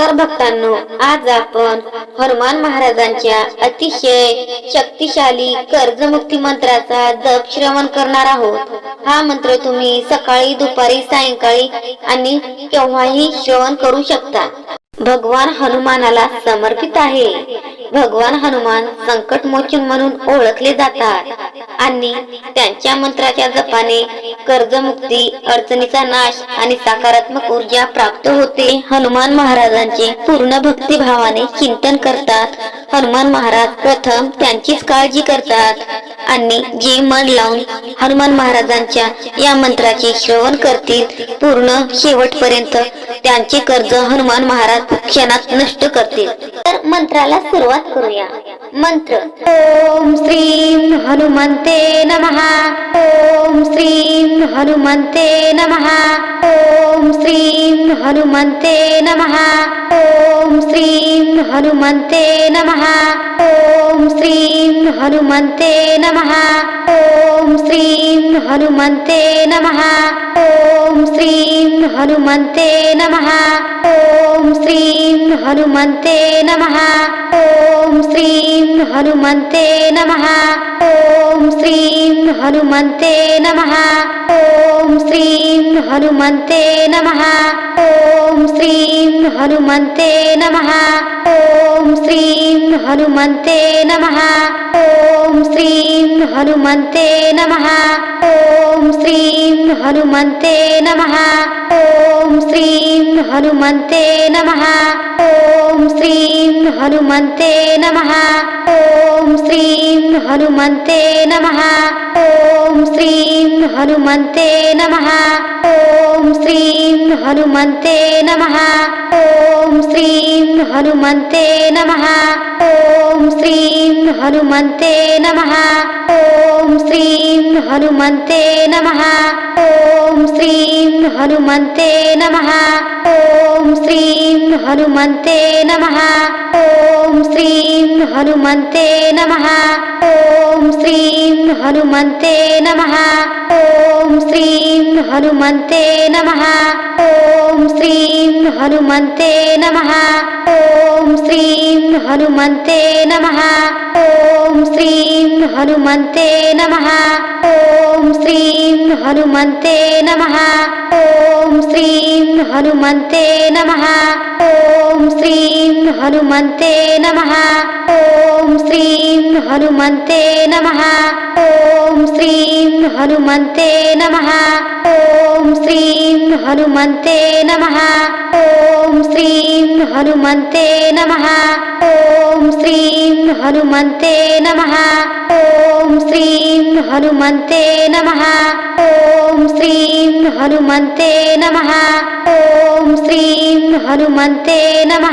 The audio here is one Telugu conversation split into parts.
नमस्कार भक्तांनो आज आपण हनुमान महाराजांच्या अतिशय शक्तिशाली कर्जमुक्ती मंत्राचा जप श्रवण करणार आहोत. हा मंत्र तुम्ही सकाळी दुपारी सायंकाळी आणि केव्हाही श्रवण करू शकता. भगवान हनुमानाला समर्पित आहे. भगवान हनुमान संकट मोचन म्हणून ओळखले जातात. आणि त्यांच्या मंत्राच्या जपाने कर्जमुक्ती अडचणीचा नाश आणि सकारात्मक ऊर्जा प्राप्त होते. हनुमान महाराजांचे पूर्ण भक्तिभावाने चिंतन करतात. हनुमान महाराज प्रथम त्यांचीच काळजी करतात. आणि जे मन लावून हनुमान महाराजांच्या या मंत्राचे श्रवण करतील पूर्ण शेवटपर्यंत त्यांचे कर्ज हनुमान महाराज क्षणात नष्ट करतील. तर मंत्राला सुरुवात करूया. मंत्र. ओम श्री हनुमंते नमहा హనుమంతే నమ. ఓం శ్రీం హనుమంతే నమ. ఓం శ్రీం హనుమంతే నమ. ఓం శ్రీం హనుమంతే నమ. ఓం శ్రీం హనుమంతే నమ. ఓం శ్రీం హనుమంతే నమ. ఓం శ్రీం హనుమంతే నమ. ఓం శ్రీం హనుమంతే నమ. ఓం శ్రీం హనుమంతే నమ. ఓం శ్రీం హనుమంతే నమ. ఓం శ్రీం హనుమంతే నమ. ఓం శ్రీం హనుమంతే నమ. ఓం ఓం శ్రీం హనుమంతే నమ. ఓం శ్రీం హనుమంతే నమ. ఓం శ్రీం హనుమంతే నమ. ఓం శ్రీం హనుమంతే నమ. ఓం శ్రీం హనుమంతే నమ. ఓం శ్రీం హనుమంతే నమ. ఓం శ్రీం హనుమంతే నమ. ఓం శ్రీం హనుమంతే నమ. ఓం శ్రీం హనుమంతే నమ. ఓం శ్రీం హనుమంతే నమ. ఓం శ్రీం హనుమంతే నమ. ఓం శ్రీం హనుమంతే నమ. ఓం శ్రీం హనుమంతే నమ. ఓం శ్రీం హనుమంతే నమ. ఓం శ్రీం హనుమంతే నమ. ఓం శ్రీం హనుమంతే నమ. ఓం శ్రీం హనుమంతే నమ. ఓం శ్రీం హనుమంతే నమ. ఓం శ్రీం హనుమంతే నమ. ఓం శ్రీం హనుమంతే నమ. ఓం శ్రీం హనుమంతే నమ. ఓం శ్రీం హనుమంతే నమ. ఓం శ్రీం హనుమంతే నమ. ఓం శ్రీం హనుమంతే నమ नमः ॐ श्रीं हनुमन्ते नमः ॐ श्रीं हनुमन्ते नमः ॐ श्रीं हनुमन्ते नमः ఓం శ్రీం హనుమంతే నమ. ఓం శ్రీం హనుమంతే నమ.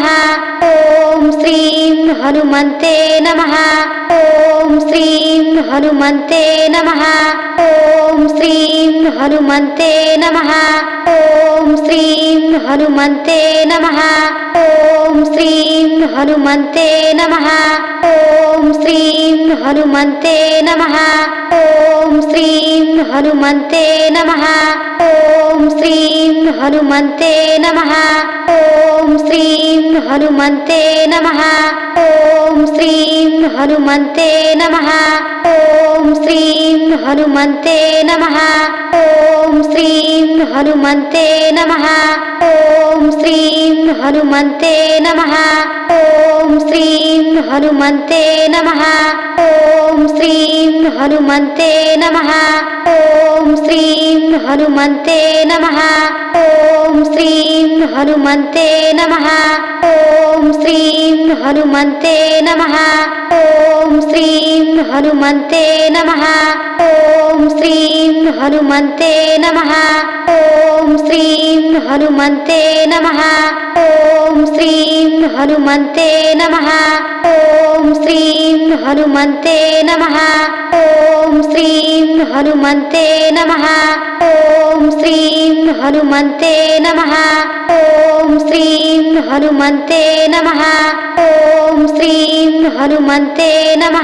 ఓం శ్రీం హనుమంతే నమ. ఓం శ్రీం హనుమంతే నమ. ఓం శ్రీం హనుమంతే నమ. ఓం శ్రీం హనుమంతే నమ. ఓం శ్రీం హనుమంతే నమ. ఓం శ్రీం హనుమంతే నమ. ఓం శ్రీం హనుమంతే నమ. ఓం శ్రీం హనుమంతే నమ. ఓం శ్రీం హనుమంతే నమ. ఓం శ్రీం హనుమంతే నమ. ఓం శ్రీం హనుమంతే నమ. ఓం శ్రీం హనుమంతే నమ. ఓం శ్రీం హనుమంతే నమ. శ్రీం హనుమంతే నమ. ఓం శ్రీం హనుమంతే నమ. ఓం శ్రీం హనుమంతే నమ. ఓం శ్రీం హనుమంతే నమ. ఓం శ్రీం హనుమంతే నమ. ఓం శ్రీం హనుమంతే నమ. ఓం శ్రీం హనుమంతే నమ. ఓం శ్రీం హనుమంతే నమ. ఓం శ్రీం హనుమంతే నమ. ఓం శ్రీం హనుమంతే నమ. ఓం శ్రీం హనుమంతే నమ. ఓం శ్రీం హనుమంతే నమ. ఓం శ్రీం హనుమంతే హనుమంతే నమ. ఓం శ్రీం హనుమంతే నమ.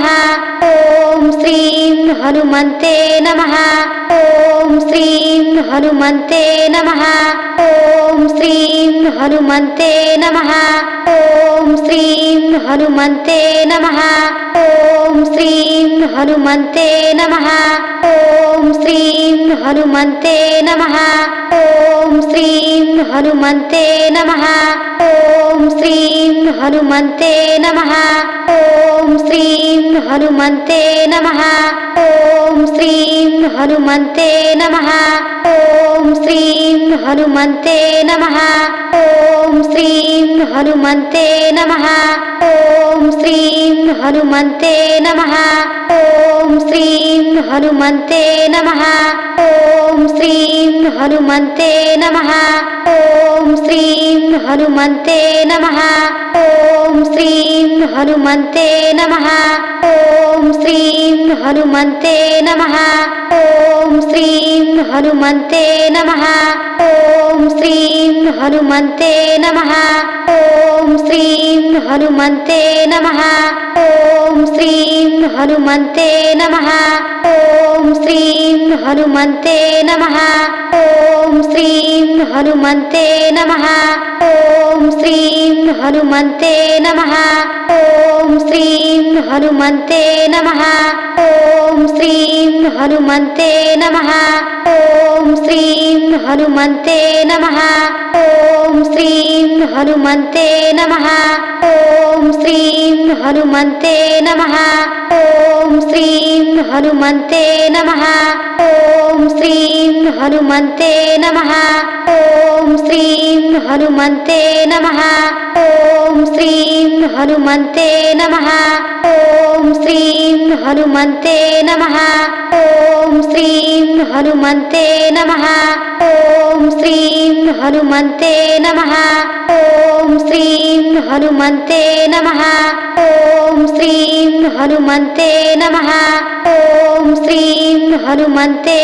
ఓం శ్రీం హనుమంతే నమ. ఓం శ్రీం హనుమంతే నమ. ఓం శ్రీం హనుమంతే నమ. ఓం శ్రీం హనుమంతే నమ. ఓం శ్రీం హనుమంతే నమ. ఓం శ్రీం హనుమంతే నమ. ఓం శ్రీం హనుమంతే నమ. ఓం శ్రీం హనుమంతే నమ. ఓం శ్రీం హనుమంతే నమ. ఓ హనుమంతే నమ. ఓం శ్రీం హనుమంతే నమ. ఓం శ్రీం హనుమంతే నమ. ఓం శ్రీం హనుమంతే నమ. ఓం శ్రీం హనుమంతే నమ. ఓం శ్రీం హనుమంతే నమ. ఓం శ్రీం హనుమంతే నమ. ఓం శ్రీం హనుమంతే నమ. ఓం శ్రీం హనుమంతే నమ. ఓం శ్రీం హనుమంతే నమ. ఓం శ్రీం హనుమంతే నమ. ఓం శ్రీం హనుమంతే నమ. ఓం శ్రీం హనుమంతే నమ. ఓం శ్రీం హనుమంతే నమ. ఓం శ్రీం హనుమంతే నమ. ఓం శ్రీం హనుమంతే నమ. ఓం శ్రీం హనుమంతే నమ. ఓం శ్రీం హనుమంతే నమ. ఓం శ్రీం హనుమంతే నమ. ఓం శ్రీ హనుమంతే నమ. ఓం శ్రీం హనుమంతే నమ. ఓం శ్రీం హనుమంతే నమ. ఓం శ్రీం హనుమంతే నమ. ఓం శ్రీం హనుమంతే నమ. ఓం శ్రీం హనుమంతే నమ. ఓం శ్రీం హనుమంతే నమ. ఓం శ్రీం హనుమంతే నమ. శ్రీం హనుమంతే నమ. ఓం శ్రీం హనుమంతే నమ. ఓం శ్రీం హనుమంతే నమ. ఓం శ్రీం హనుమంతే